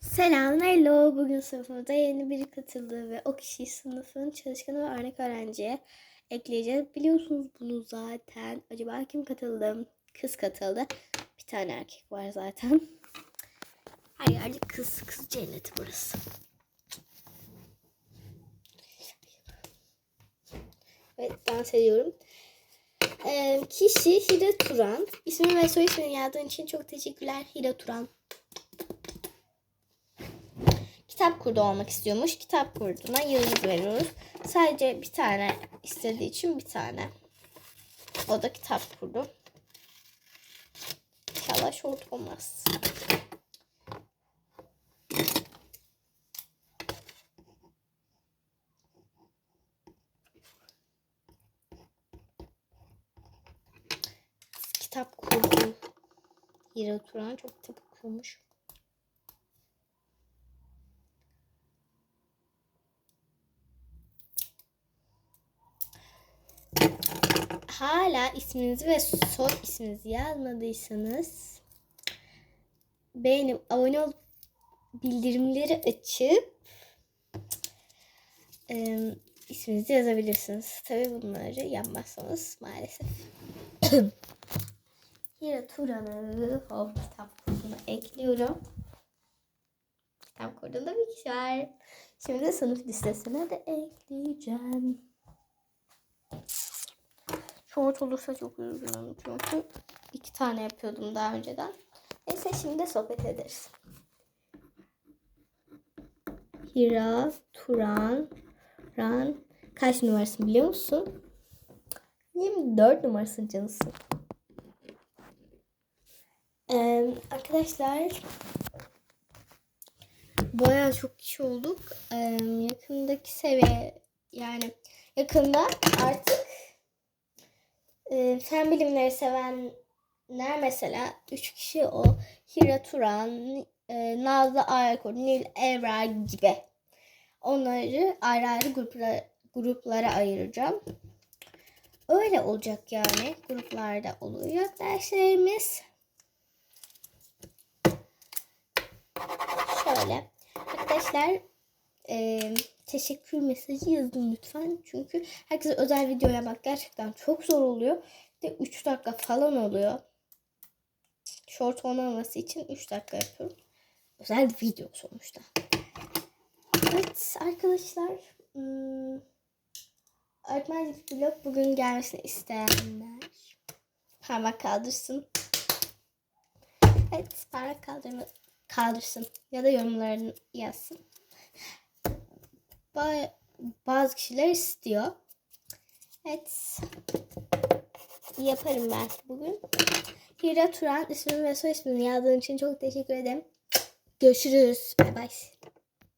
Selam, hello. Bugün sınıfımıza yeni biri katıldı ve o kişiyi sınıfın çalışkanı ve örnek öğrenciye ekleyeceğiz. Biliyorsunuz bunu zaten. Acaba kim katıldı? Kız katıldı. Bir tane erkek var zaten. Her yerde kız, kız cenneti burası. Evet, dans ediyorum. Ee, kişi Hira Turan. İsmi ve soy ismini yazdığın için çok teşekkürler Hira Turan kitap kurdu olmak istiyormuş. Kitap kurduna yıldız veriyoruz. Sadece bir tane istediği için bir tane. O da kitap kurdu. İnşallah şort olmaz. Kitap kurdu. Yere oturan çok kitap okuyormuş. Hala isminizi ve soy isminizi yazmadıysanız beğenip abone olup bildirimleri açıp e, isminizi yazabilirsiniz. Tabi bunları yapmazsanız maalesef. Hira Turan'ı hop kitap kursuna ekliyorum. Kitap kurdunda bir kişi var. Şimdi sınıf listesine de ekleyeceğim. Short olursa çok üzülürüm çünkü iki tane yapıyordum daha önceden. Neyse şimdi sohbet ederiz. Hira, Turan, Ran. Kaç numarasın biliyor musun? 24 numarasın canısı. Ee, arkadaşlar bayağı çok kişi olduk. Ee, yakındaki seviye yani yakında artık e, fen bilimleri sevenler mesela 3 kişi o Hira Turan, e, Nazlı Aykut, Nil Evra gibi. Onları ayrı ayrı gruplara, gruplara ayıracağım. Öyle olacak yani. Gruplarda olacak derslerimiz. Şöyle. Arkadaşlar e, teşekkür mesajı yazın lütfen. Çünkü herkese özel video yapmak gerçekten çok zor oluyor. De 3 dakika falan oluyor. Short olmaması için 3 dakika yapıyorum. Özel video sonuçta. Evet arkadaşlar. Hmm, Öğretmenlik bugün gelmesini isteyenler parmak kaldırsın. Evet parmak kaldırma, kaldırsın ya da yorumlarını yazsın bazı kişiler istiyor. Evet. Yaparım ben bugün. Hira Turan ismini ve soy ismini yazdığın için çok teşekkür ederim. Görüşürüz. Bay bay.